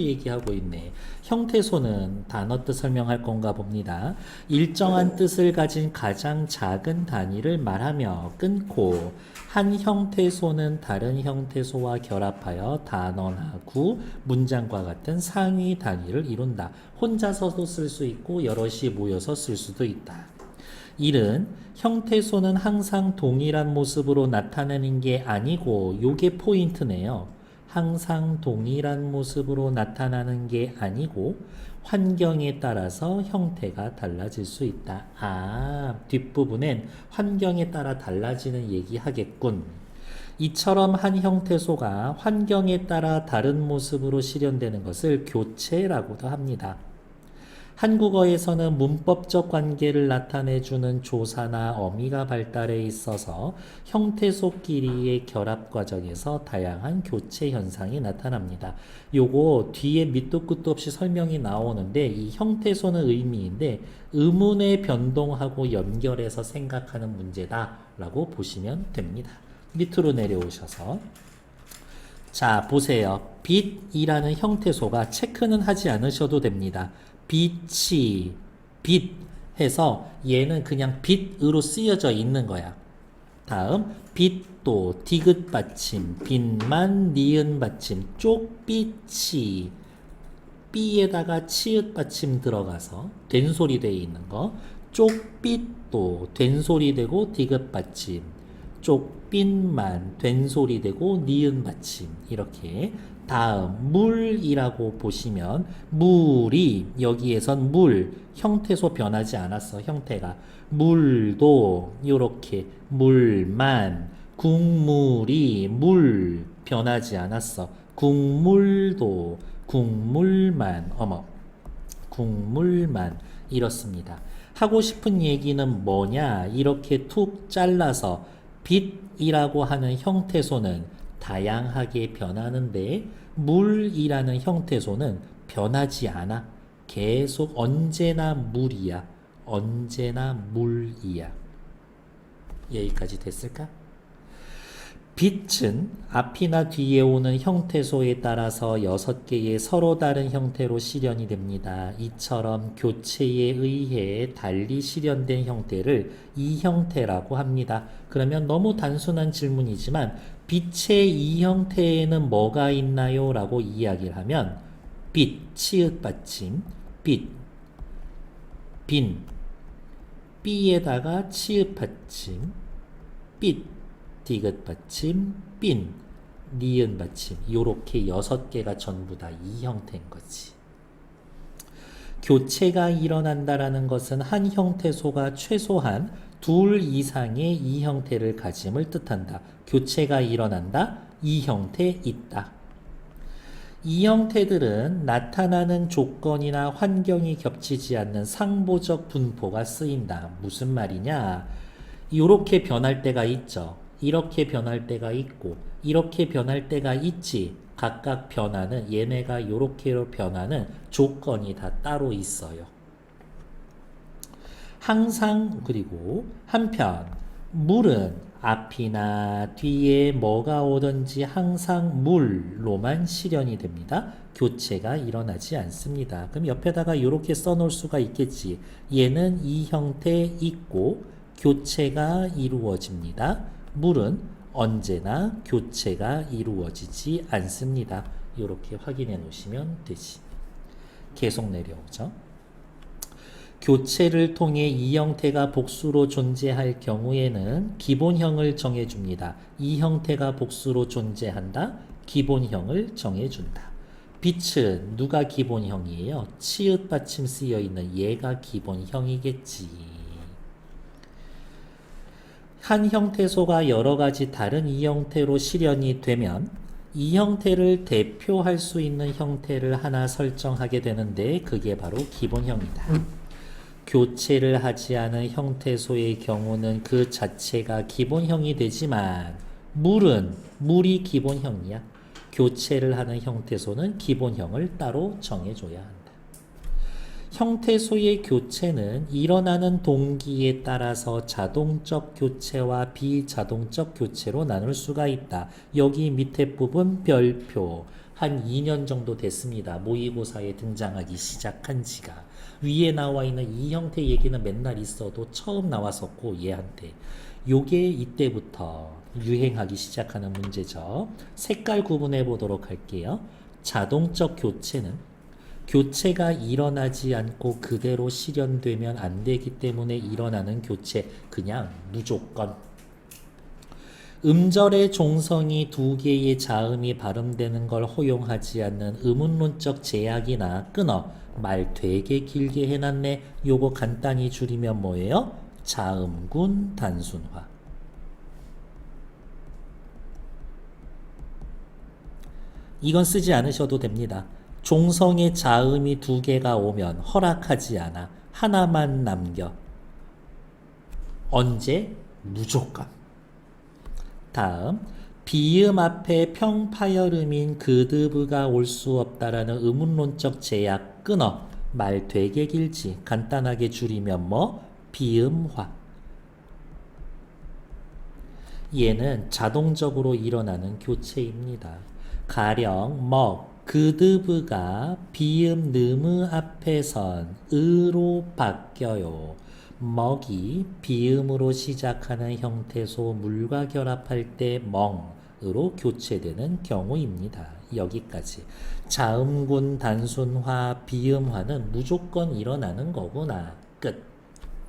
얘기하고 있네. 형태소는 단어 뜻 설명할 건가 봅니다. 일정한 뜻을 가진 가장 작은 단위를 말하며 끊고 한 형태소는 다른 형태소와 결합하여 단어나 구, 문장과 같은 상위 단위를 이룬다. 혼자서도 쓸 수 있고 여럿이 모여서 쓸 수도 있다. 일은 형태소는 항상 동일한 모습으로 나타내는 게 아니고 요게 포인트네요. 항상 동일한 모습으로 나타나는 게 아니고 환경에 따라서 형태가 달라질 수 있다. 아, 뒷부분엔 환경에 따라 달라지는 얘기 하겠군. 이처럼 한 형태소가 환경에 따라 다른 모습으로 실현되는 것을 교체라고도 합니다. 한국어에서는 문법적 관계를 나타내주는 조사나 어미가 발달해 있어서 형태소끼리의 결합 과정에서 다양한 교체 현상이 나타납니다. 요거 뒤에 밑도 끝도 없이 설명이 나오는데 이 형태소는 의미인데 의문의 변동하고 연결해서 생각하는 문제다 라고 보시면 됩니다. 밑으로 내려오셔서 자, 보세요. 빛이라는 형태소가 체크는 하지 않으셔도 됩니다. 빛이 빛 해서 얘는 그냥 빛으로 쓰여져 있는 거야. 다음 빛도 디귿 받침, 빛만 니은 받침, 쪽빛이 삐에다가 치읓 받침 들어가서 된소리 돼 있는 거. 쪽빛도 된소리 되고 디귿 받침. 쪽빛만 된소리 되고 니은 받침 이렇게 다음 물이라고 보시면 물이 여기에선 물 형태소 변하지 않았어 형태가 물도 이렇게 물만 국물이 물 변하지 않았어 국물도 국물만 어머 국물만 이렇습니다. 하고 싶은 얘기는 뭐냐? 이렇게 툭 잘라서 빛이라고 하는 형태소는 다양하게 변하는데 물이라는 형태소는 변하지 않아. 계속 언제나 물이야. 언제나 물이야. 여기까지 됐을까? 빛은 앞이나 뒤에 오는 형태소에 따라서 여섯 개의 서로 다른 형태로 실현이 됩니다. 이처럼 교체에 의해 달리 실현된 형태를 이 형태라고 합니다. 그러면 너무 단순한 질문이지만 빛의 이 형태에는 뭐가 있나요? 라고 이야기를 하면 빛, 치읓 받침, 빛, 빈, B에다가 치읓 받침, 빛, 디귿 받침, 빈, 니은 받침 요렇게 여섯 개가 전부 다 이 형태인 거지. 교체가 일어난다라는 것은 한 형태소가 최소한 둘 이상의 이 형태를 가짐을 뜻한다. 교체가 일어난다. 이 형태 있다. 이 형태들은 나타나는 조건이나 환경이 겹치지 않는 상보적 분포가 쓰인다. 무슨 말이냐? 이렇게 변할 때가 있죠. 이렇게 변할 때가 있고 이렇게 변할 때가 있지. 각각 변하는 얘네가 이렇게로 변하는 조건이 다 따로 있어요. 항상 그리고 한편 물은 앞이나 뒤에 뭐가 오든지 항상 물로만 실현이 됩니다. 교체가 일어나지 않습니다. 그럼 옆에다가 이렇게 써놓을 수가 있겠지. 얘는 이 형태 있고 교체가 이루어집니다. 물은 언제나 교체가 이루어지지 않습니다. 이렇게 확인해 놓으시면 되지. 계속 내려오죠. 교체를 통해 이 형태가 복수로 존재할 경우에는 기본형을 정해줍니다. 이 형태가 복수로 존재한다. 기본형을 정해준다. 빛은 누가 기본형이에요? 치읓 받침 쓰여 있는 얘가 기본형이겠지. 한 형태소가 여러 가지 다른 이 형태로 실현이 되면 이 형태를 대표할 수 있는 형태를 하나 설정하게 되는데 그게 바로 기본형이다. 교체를 하지 않은 형태소의 경우는 그 자체가 기본형이 되지만 물은 물이 기본형이야. 교체를 하는 형태소는 기본형을 따로 정해줘야 한다. 형태소의 교체는 일어나는 동기에 따라서 자동적 교체와 비자동적 교체로 나눌 수가 있다. 여기 밑에 부분 별표 한 2년 정도 됐습니다. 모의고사에 등장하기 시작한 지가. 위에 나와 있는 이 형태 얘기는 맨날 있어도 처음 나왔었고 얘한테. 요게 이때부터 유행하기 시작하는 문제죠. 색깔 구분해 보도록 할게요. 자동적 교체는 교체가 일어나지 않고 그대로 실현되면 안 되기 때문에 일어나는 교체 그냥 무조건 음절의 종성이 두 개의 자음이 발음되는 걸 허용하지 않는 의문론적 제약이나 끊어 말 되게 길게 해놨네 요거 간단히 줄이면 뭐예요? 자음군 단순화 이건 쓰지 않으셔도 됩니다. 종성의 자음이 두 개가 오면 허락하지 않아 하나만 남겨. 언제? 무조건. 다음 비음 앞에 평파열음인 그드브가 올 수 없다라는 의문론적 제약 끊어 말 되게 길지 간단하게 줄이면 뭐 비음화 얘는 자동적으로 일어나는 교체입니다. 가령 먹 그드브가 비음 느무 앞에 선 으로 바뀌어요. 먹이 비음으로 시작하는 형태소 물과 결합할 때 멍으로 교체되는 경우입니다. 여기까지. 자음군 단순화, 비음화는 무조건 일어나는 거구나. 끝.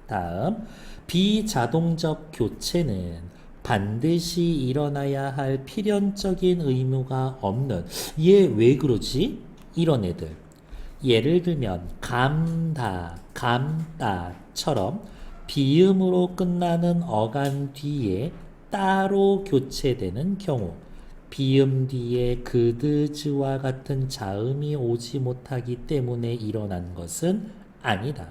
다음, 비자동적 교체는 반드시 일어나야 할 필연적인 의무가 없는 얘 왜 그러지? 이런 애들. 예를 들면 감다, 감다처럼 비음으로 끝나는 어간 뒤에 따로 교체되는 경우 비음 뒤에 그드즈와 같은 자음이 오지 못하기 때문에 일어난 것은 아니다.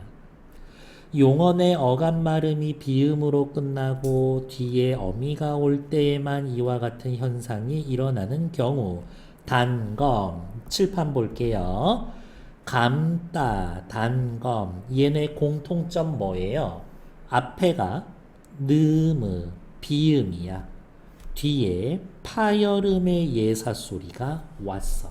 용언의 어간 발음이 비음으로 끝나고 뒤에 어미가 올 때에만 이와 같은 현상이 일어나는 경우 단검 칠판 볼게요. 감따 단검 얘네 공통점 뭐예요? 앞에가 느무 비음이야. 뒤에 파열음의 예사 소리가 왔어.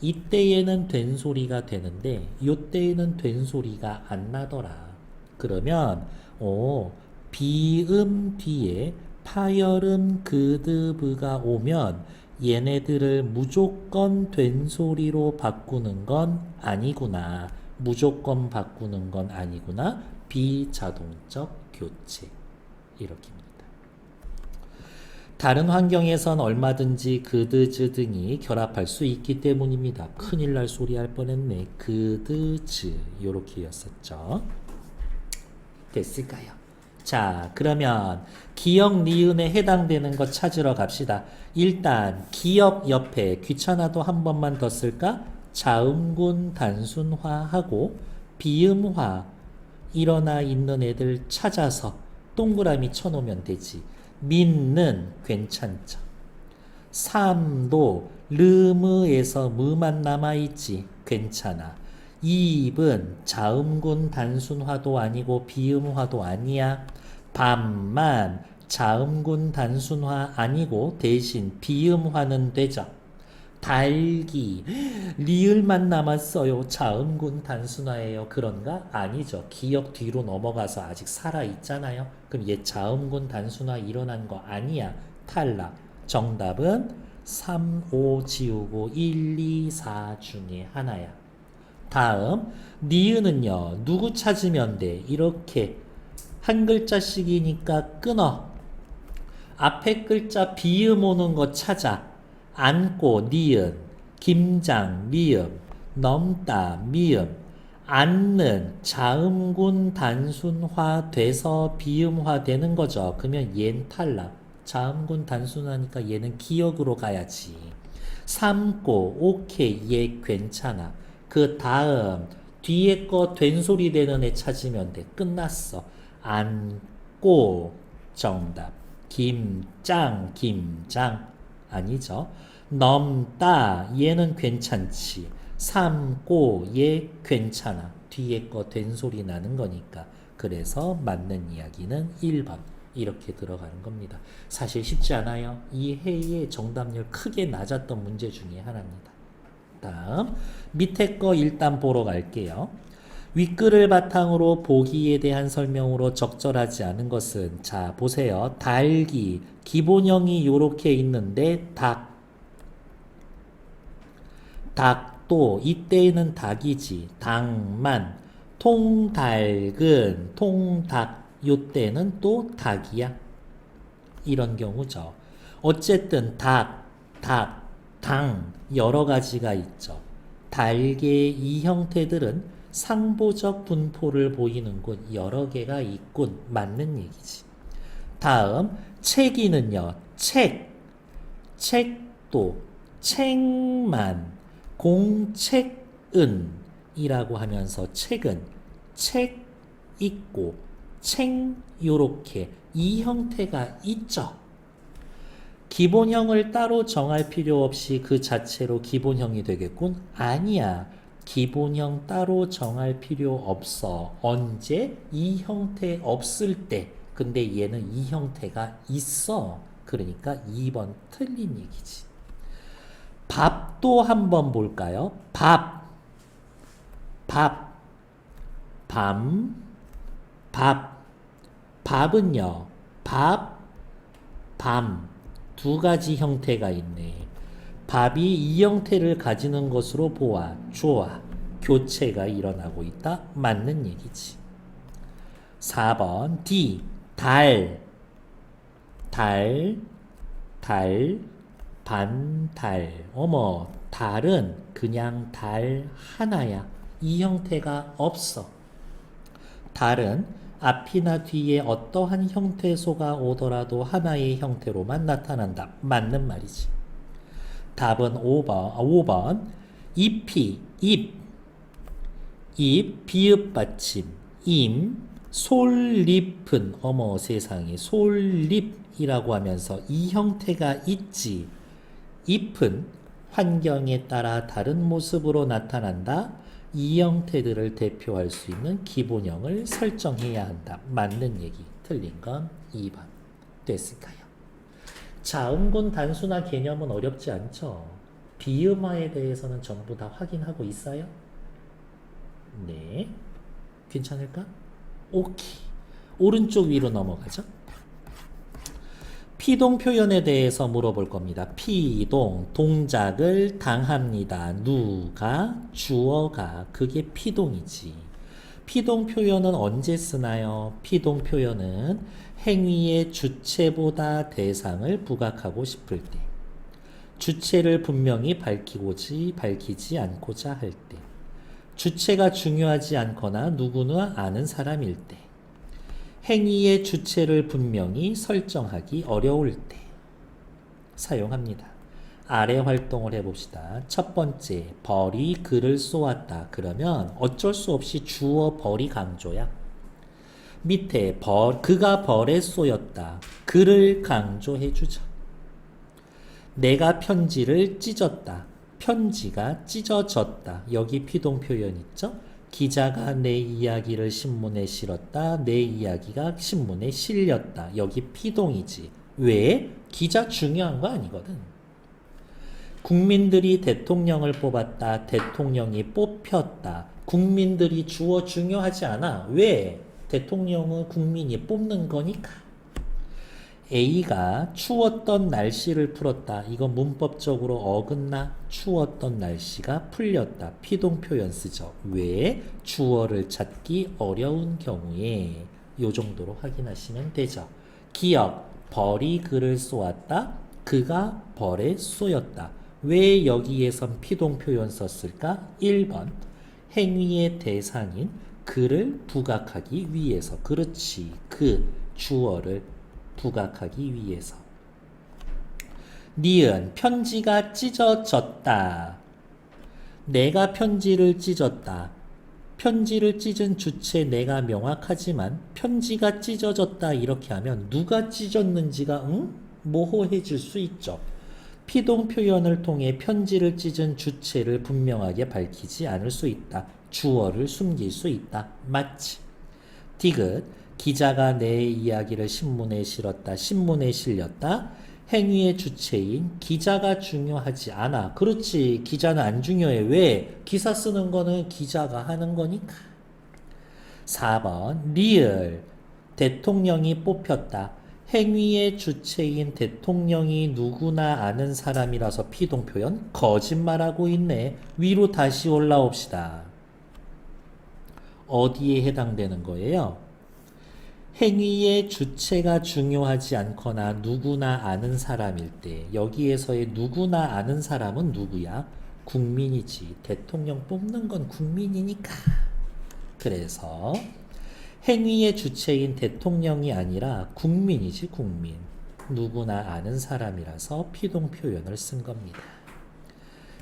이때에는 된 소리가 되는데 요때에는 된 소리가 안 나더라. 그러면 오 비음 뒤에 파열음 그드브가 오면 얘네들을 무조건 된 소리로 바꾸는 건 아니구나. 무조건 바꾸는 건 아니구나. 비자동적 교체. 이렇게입니다. 다른 환경에선 얼마든지 그드즈 등이 결합할 수 있기 때문입니다. 큰일 날 소리 할 뻔했네. 그드즈. 요렇게 였었죠. 됐을까요? 자, 그러면 기역 니은에 해당되는 것 찾으러 갑시다. 일단 기역 옆에 귀찮아도 한 번만 더 쓸까? 자음군 단순화하고 비음화 일어나 있는 애들 찾아서 동그라미 쳐놓으면 되지. 민는 괜찮죠. 삼도 르무에서 무만 남아있지. 괜찮아. 이 입은 자음군 단순화도 아니고 비음화도 아니야. 밤만 자음군 단순화 아니고 대신 비음화는 되죠. 달기 리을만 남았어요. 자음군 단순화예요. 그런가? 아니죠. 기억 뒤로 넘어가서 아직 살아 있잖아요. 그럼 얘 자음군 단순화 일어난 거 아니야. 탈락. 정답은 3, 5 지우고 1, 2, 4 중에 하나야. 다음 니은은요 누구 찾으면 돼? 이렇게 한 글자씩이니까 끊어. 앞에 글자 비음 오는 거 찾아. 안고 니은. 김장 미음. 넘다 미음. 앉는 자음군 단순화 돼서 비음화 되는 거죠. 그러면 얘는 탈락. 자음군 단순하니까 얘는 기억으로 가야지. 삼고 오케이 얘 괜찮아 그 다음 뒤에 거 된소리 되는 애 찾으면 돼. 끝났어. 안고 정답. 김장 김장 아니죠. 넘다 얘는 괜찮지. 삼고 얘 괜찮아. 뒤에 거 된소리 나는 거니까. 그래서 맞는 이야기는 1번. 이렇게 들어가는 겁니다. 사실 쉽지 않아요. 이 해의 정답률 크게 낮았던 문제 중에 하나입니다. 다음. 밑에 거 일단 보러 갈게요. 윗글을 바탕으로 보기에 대한 설명으로 적절하지 않은 것은 자 보세요. 달기. 기본형이 요렇게 있는데 닭. 닭도 이때는 닭이지. 닭만. 통닭은 통닭. 요때는 또 닭이야. 이런 경우죠. 어쨌든 닭, 닭, 당 여러 가지가 있죠. 달개의 이 형태들은 상보적 분포를 보이는군 여러 개가 있군. 맞는 얘기지. 다음 책이는요. 책. 책도 책만. 공책은 이라고 하면서 책은 책 있고 책 요렇게 이 형태가 있죠. 기본형을 따로 정할 필요 없이 그 자체로 기본형이 되겠군? 아니야. 기본형 따로 정할 필요 없어. 언제? 이 형태 없을 때. 근데 얘는 이 형태가 있어. 그러니까 2번 틀린 얘기지. 밥도 한번 볼까요? 밥, 밥, 밤, 밥. 밥은요, 밥, 밤. 두 가지 형태가 있네. 밥이 이 형태를 가지는 것으로 보아. 좋아. 교체가 일어나고 있다. 맞는 얘기지. 4번 D. 달. 달, 달, 반달. 어머, 달은 그냥 달 하나야. 이 형태가 없어. 달은 앞이나 뒤에 어떠한 형태소가 오더라도 하나의 형태로만 나타난다. 맞는 말이지. 답은 5번. 5번. 잎이 잎. 잎 비읍 받침. 임 솔잎은 어머 세상에 솔잎이라고 하면서 이 형태가 있지. 잎은 환경에 따라 다른 모습으로 나타난다. 이 형태들을 대표할 수 있는 기본형을 설정해야 한다. 맞는 얘기. 틀린 건 2번. 됐을까요? 자, 은근 단순화 개념은 어렵지 않죠? 비음화에 대해서는 전부 다 확인하고 있어요? 네. 괜찮을까? 오케이. 오른쪽 위로 넘어가죠. 피동 표현에 대해서 물어볼 겁니다. 피동, 동작을 당합니다. 누가, 주어가, 그게 피동이지. 피동 표현은 언제 쓰나요? 피동 표현은 행위의 주체보다 대상을 부각하고 싶을 때. 주체를 분명히 밝히고지, 밝히지 않고자 할 때. 주체가 중요하지 않거나 누구나 아는 사람일 때. 행위의 주체를 분명히 설정하기 어려울 때 사용합니다. 아래 활동을 해봅시다. 첫 번째, 벌이 글을 쏘았다. 그러면 어쩔 수 없이 주어 벌이 강조야. 밑에 벌, 그가 벌에 쏘였다. 글을 강조해주죠. 내가 편지를 찢었다. 편지가 찢어졌다. 여기 피동 표현 있죠? 기자가 내 이야기를 신문에 실었다. 내 이야기가 신문에 실렸다. 여기 피동이지. 왜? 기자 중요한 거 아니거든. 국민들이 대통령을 뽑았다. 대통령이 뽑혔다. 국민들이 주어 중요하지 않아. 왜? 대통령은 국민이 뽑는 거니까. A가 추웠던 날씨를 풀었다. 이거 문법적으로 어긋나 추웠던 날씨가 풀렸다. 피동 표현 쓰죠. 왜? 주어를 찾기 어려운 경우에 요 정도로 확인하시면 되죠. 기억, 벌이 그를 쏘았다. 그가 벌에 쏘였다. 왜 여기에선 피동 표현 썼을까? 1번 행위의 대상인 그를 부각하기 위해서 그렇지 그 주어를 부각하기 위해서. 니은 편지가 찢어졌다. 내가 편지를 찢었다. 편지를 찢은 주체 내가 명확하지만 편지가 찢어졌다 이렇게 하면 누가 찢었는지가 응? 모호해질 수 있죠. 피동 표현을 통해 편지를 찢은 주체를 분명하게 밝히지 않을 수 있다. 주어를 숨길 수 있다. 맞지? 디귿 기자가 내 이야기를 신문에 실었다. 신문에 실렸다. 행위의 주체인 기자가 중요하지 않아. 그렇지. 기자는 안 중요해. 왜? 기사 쓰는 거는 기자가 하는 거니까. 4번 리얼 대통령이 뽑혔다. 행위의 주체인 대통령이 누구나 아는 사람이라서 피동 표현 거짓말하고 있네. 위로 다시 올라옵시다. 어디에 해당되는 거예요? 행위의 주체가 중요하지 않거나 누구나 아는 사람일 때 여기에서의 누구나 아는 사람은 누구야? 국민이지. 대통령 뽑는 건 국민이니까. 그래서 행위의 주체인 대통령이 아니라 국민이지 국민. 누구나 아는 사람이라서 피동 표현을 쓴 겁니다.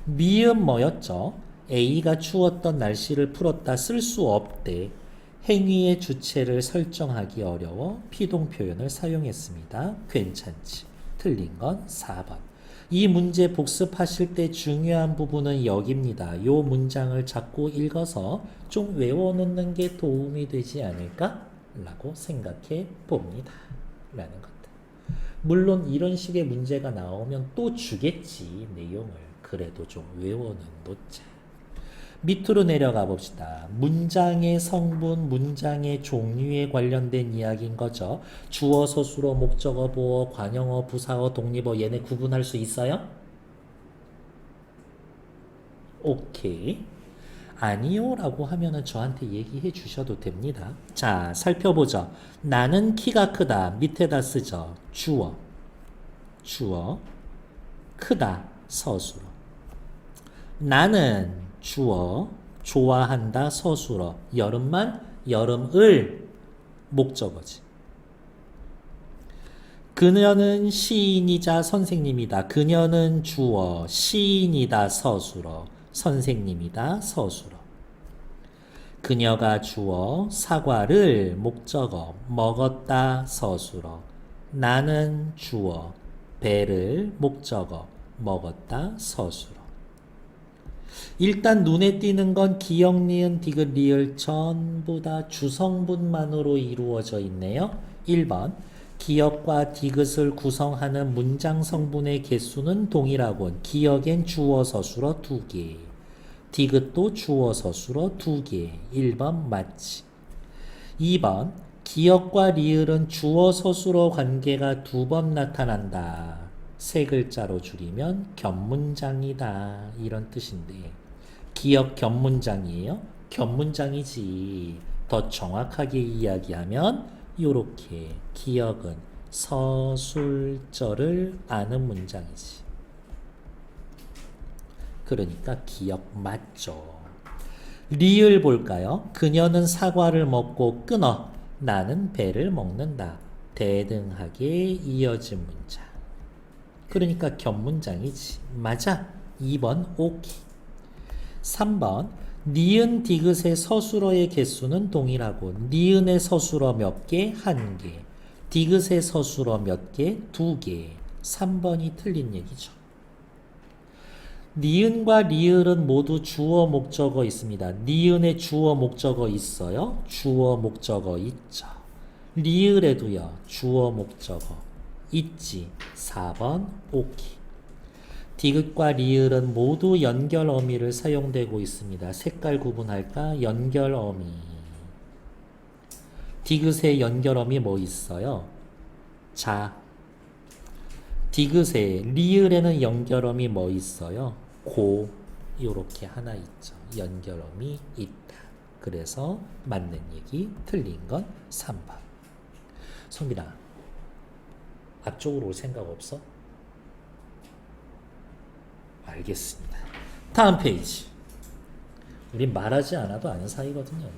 미음 뭐였죠? A가 추웠던 날씨를 풀었다 쓸 수 없대. 행위의 주체를 설정하기 어려워 피동 표현을 사용했습니다. 괜찮지. 틀린 건 4번. 이 문제 복습하실 때 중요한 부분은 여기입니다. 요 문장을 자꾸 읽어서 좀 외워놓는 게 도움이 되지 않을까? 라고 생각해 봅니다. 라는 것들. 물론 이런 식의 문제가 나오면 또 주겠지, 내용을. 그래도 좀 외워는 놓자. 밑으로 내려가 봅시다. 문장의 성분, 문장의 종류에 관련된 이야기인 거죠. 주어, 서술어, 목적어, 보어, 관형어, 부사어, 독립어 얘네 구분할 수 있어요? 오케이. 아니요 라고 하면은 저한테 얘기해 주셔도 됩니다. 자, 살펴보죠. 나는 키가 크다. 밑에다 쓰죠. 주어. 주어. 크다. 서술어. 나는 주어 좋아한다 서술어. 여름만 여름을 목적어지. 그녀는 시인이자 선생님이다. 그녀는 주어 시인이다 서술어. 선생님이다 서술어. 그녀가 주어 사과를 목적어. 먹었다 서술어. 나는 주어 배를 목적어. 먹었다 서술어 일단 눈에 띄는 건 기억, 니은, 디귿, 리을 전부 다 주성분만으로 이루어져 있네요. 1번 기억과 디귿을 구성하는 문장 성분의 개수는 동일하군. 기억엔 주어 서술어 2개. 디귿도 주어 서술어 2개. 1번 맞지. 2번 기억과 리을은 주어 서술어 관계가 두 번 나타난다. 세 글자로 줄이면 겹문장이다. 이런 뜻인데 기억 겹문장이에요? 겹문장이지. 더 정확하게 이야기하면 요렇게 기억은 서술절을 아는 문장이지. 그러니까 기억 맞죠. 리을 볼까요? 그녀는 사과를 먹고 끊어 나는 배를 먹는다. 대등하게 이어진 문장 그러니까 겹문장이지. 맞아. 2번 오케이. 3번 니은 디귿의 서술어의 개수는 동일하고 니은의 서술어 몇 개? 한 개. 디귿의 서술어 몇 개? 두 개. 3번이 틀린 얘기죠. 니은과 리을은 모두 주어 목적어 있습니다. 니은의 주어 목적어 있어요? 주어 목적어 있죠. 리을에도요. 주어 목적어 있지. 4번 오키. 디귿과 리을은 모두 연결 어미를 사용되고 있습니다. 색깔 구분할까? 연결 어미. 디귿의 연결 어미 뭐 있어요? 자. 디귿의 리을에는 연결 어미 뭐 있어요? 고. 요렇게 하나 있죠. 연결 어미 있다. 그래서 맞는 얘기, 틀린 건 3번. 소민아, 앞쪽으로 올 생각 없어? 알겠습니다. 다음 페이지. 우린 말하지 않아도 아는 사이거든요.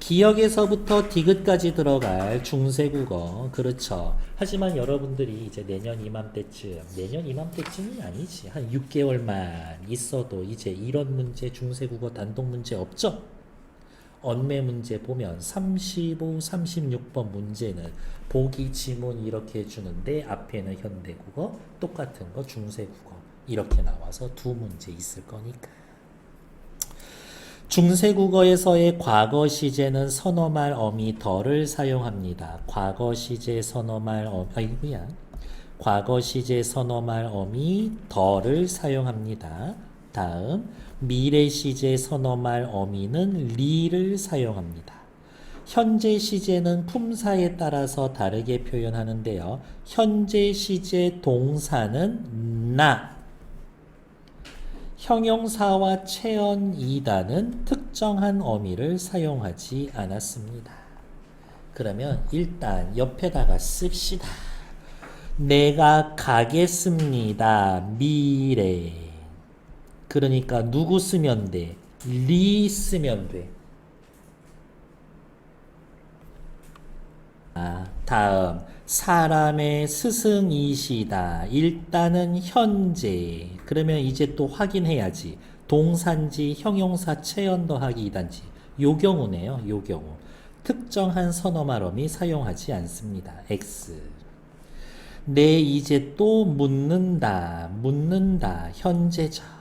기억에서부터 디귿까지 들어갈 중세국어 그렇죠. 하지만 여러분들이 이제 내년 이맘때쯤 내년 이맘때쯤이 아니지 한 6개월만 있어도 이제 이런 문제 중세국어 단독 문제 없죠? 언매 문제 보면 35, 36번 문제는 보기 지문 이렇게 해주는데 앞에는 현대국어 똑같은 거 중세국어 이렇게 나와서 두 문제 있을 거니까 중세국어에서의 과거 시제는 선어말 어미 덜을 사용합니다. 과거 시제 선어말 어 아이고야 과거 시제 선어말 어미 더를 사용합니다. 다음 미래 시제 선어말 어미는 리를 사용합니다. 현재 시제는 품사에 따라서 다르게 표현하는데요. 현재 시제 동사는 나. 형용사와 체언 이다는 특정한 어미를 사용하지 않았습니다. 그러면 일단 옆에다가 씁시다. 내가 가겠습니다. 미래. 그러니까 누구 쓰면 돼? 리 쓰면 돼. 아, 다음 사람의 스승이시다. 일단은 현재. 그러면 이제 또 확인해야지. 동산지, 형용사, 체언 더하기 이단지. 요 경우네요. 요 경우. 특정한 선어말음이 사용하지 않습니다. X. 내 이제 또 묻는다. 묻는다. 현재자.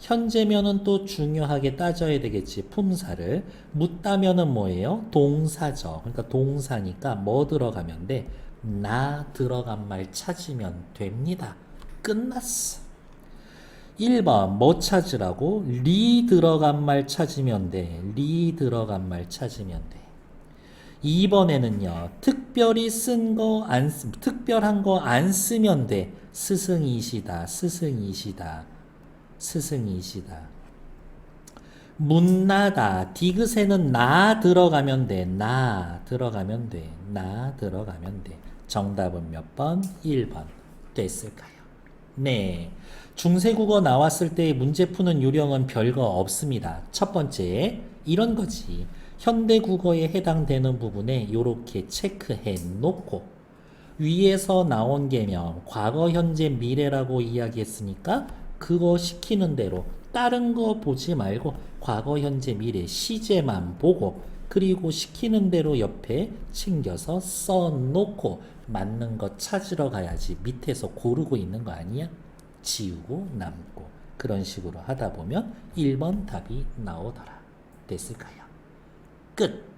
현재면은 또 중요하게 따져야 되겠지. 품사를. 묻다면은 뭐예요? 동사죠. 그러니까 동사니까 뭐 들어가면 돼? 나 들어간 말 찾으면 됩니다. 끝났어. 1번 뭐 찾으라고? 리 들어간 말 찾으면 돼. 리 들어간 말 찾으면 돼. 2번에는요. 특별히 쓴 거 안 특별한 거 안 쓰면 돼. 스승이시다. 스승이시다. 스승이시다. 문나다. 디귿에는 나 들어가면 돼. 나 들어가면 돼. 나 들어가면 돼. 정답은 몇 번? 1번. 됐을까요? 네. 중세국어 나왔을 때 문제 푸는 요령은 별거 없습니다. 첫 번째, 이런 거지. 현대 국어에 해당되는 부분에 이렇게 체크해 놓고 위에서 나온 개념 과거, 현재, 미래라고 이야기했으니까 그거 시키는 대로 다른 거 보지 말고 과거, 현재, 미래 시제만 보고 그리고 시키는 대로 옆에 챙겨서 써놓고 맞는 거 찾으러 가야지 밑에서 고르고 있는 거 아니야? 지우고 남고 그런 식으로 하다 보면 1번 답이 나오더라. 됐을까요? 끝.